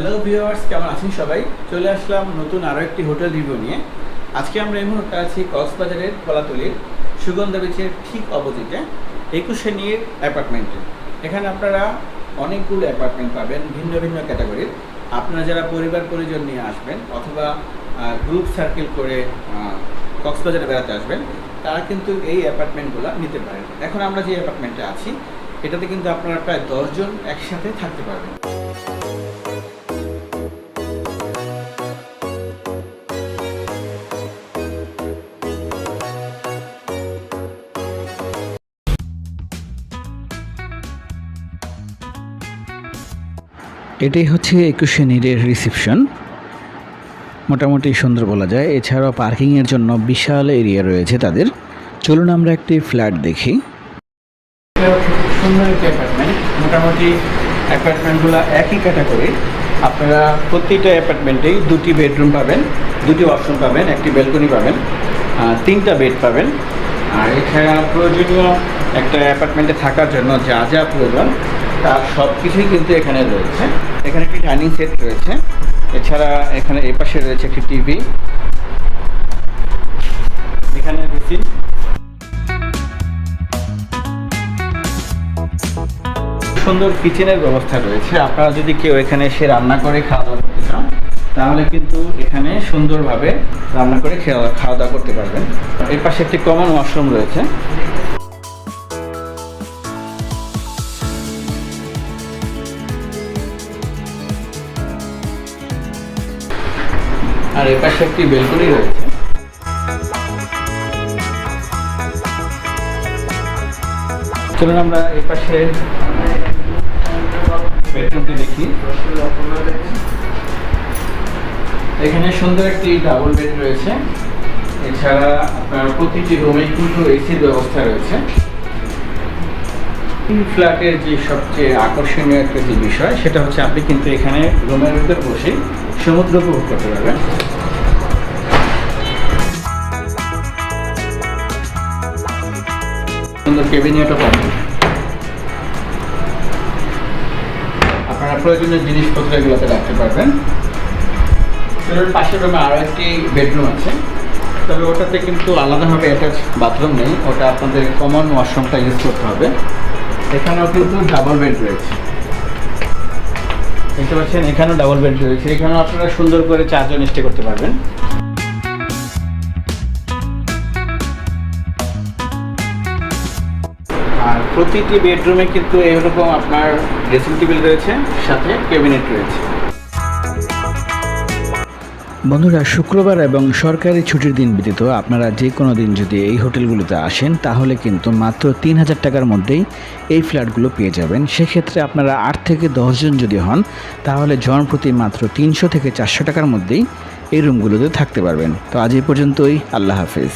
Hello viewers কেমন আছেন সবাই? চলে আসলাম নতুন আরও একটি হোটেল রিভিউ নিয়ে। আজকে আমরা এই মুহূর্তে আছি কক্সবাজারের কলাতলির সুগন্ধা বিচের ঠিক অপোজিটে, একুশে নিয়ে অ্যাপার্টমেন্টে এখানে আপনারা অনেকগুলো অ্যাপার্টমেন্ট পাবেন, ভিন্ন ভিন্ন ক্যাটাগরির আপনারা যারা পরিবার পরিজন নিয়ে আসবেন, অথবা গ্রুপ সার্কেল করে কক্সবাজারে বেড়াতে আসবেন, তারা কিন্তু এই অ্যাপার্টমেন্টগুলো নিতে পারেন। এখন আমরা যে অ্যাপার্টমেন্টে আছি, এটাতে কিন্তু আপনারা প্রায় দশজন একসাথে থাকতে পারবেন। এটাই হচ্ছে একুশে নিরের রিসেপশন মোটামুটি সুন্দর বলা যায়। এছাড়াও পার্কিংয়ের জন্য বিশাল এরিয়া রয়েছে তাদের। চলুন আমরা একটি ফ্ল্যাট দেখি। সুন্দর একটি অ্যাপার্টমেন্ট মোটামুটি অ্যাপার্টমেন্টগুলো একই ক্যাটাগরি আপনারা প্রতিটা অ্যাপার্টমেন্টেই দুটি বেডরুম পাবেন, দুটি ওয়াশরুম পাবেন, একটি ব্যালকনি পাবেন তিনটা বেড পাবেন। আর এছাড়া প্রয়োজনীয় একটা অ্যাপার্টমেন্টে থাকার জন্য যা যা প্রয়োজন, তার সব কিছুই কিন্তু এখানে রয়েছে। এখানে একটি ডাইনিং সেট রয়েছে। এছাড়া এখানে এ পাশে রয়েছে একটি টিভি এখানে সুন্দর কিচেনের ব্যবস্থা রয়েছে। আপনারা যদি কেউ এখানে এসে রান্না করে খাওয়া দাওয়া করতে চান, তাহলে কিন্তু এখানে সুন্দরভাবে রান্না করে খাওয়া দাওয়া করতে পারবেন। এর পাশে একটি কমন ওয়াশরুম রয়েছে। আর এর পাশে একটি বেলকনি রয়েছে। চলুন আমরা এই পাশে বেডরুমটি দেখি। এখানে সুন্দর একটি ডাবল বেড রয়েছে। এছাড়া আপনার প্রতিটি রুমে কিন্তু এসির ব্যবস্থা রয়েছে। ফ্ল্যাটের যে সবচেয়ে আকর্ষণীয় একটা যে বিষয়, সেটা হচ্ছে আপনি কিন্তু এখানে রুমের ভিতর বসে সমুদ্র উপভোগ করতে পারবেন। সুন্দর কেবিনেটও পাবেন। আপনারা প্রয়োজনীয় জিনিসপত্র এগুলোতে রাখতে পারবেন। এর পাশের রুমে আরও একটি বেডরুম আছে। তবে ওটাতে কিন্তু আলাদাভাবে অ্যাটাচ বাথরুম নেই। ওটা আপনাদের কমন ওয়াশরুমটা ইউজ করতে হবে। এখানেও কিন্তু ডাবল বেড রয়েছে। দেখতে পাচ্ছেন, এখানেও ডাবল বেড রয়েছে। এখানেও আপনারা সুন্দর করে চারজন স্টে করতে পারবেন। আর প্রতিটি বেডরুমে কিন্তু এরকম আপনার ড্রেসিং টেবিল রয়েছে, সাথে ক্যাবিনেট রয়েছে। বন্ধুরা, শুক্রবার এবং সরকারি ছুটির দিন ব্যতীত আপনারা যে কোনো দিন যদি এই হোটেলগুলোতে আসেন, তাহলে কিন্তু মাত্র তিন হাজার টাকার মধ্যেই এই ফ্ল্যাটগুলো পেয়ে যাবেন। সেক্ষেত্রে আপনারা আট থেকে দশজন যদি হন, তাহলে জন প্রতি মাত্র তিনশো থেকে চারশো টাকার মধ্যেই এই রুমগুলোতে থাকতে পারবেন। তো আজ এই পর্যন্তই, আল্লাহ হাফেজ।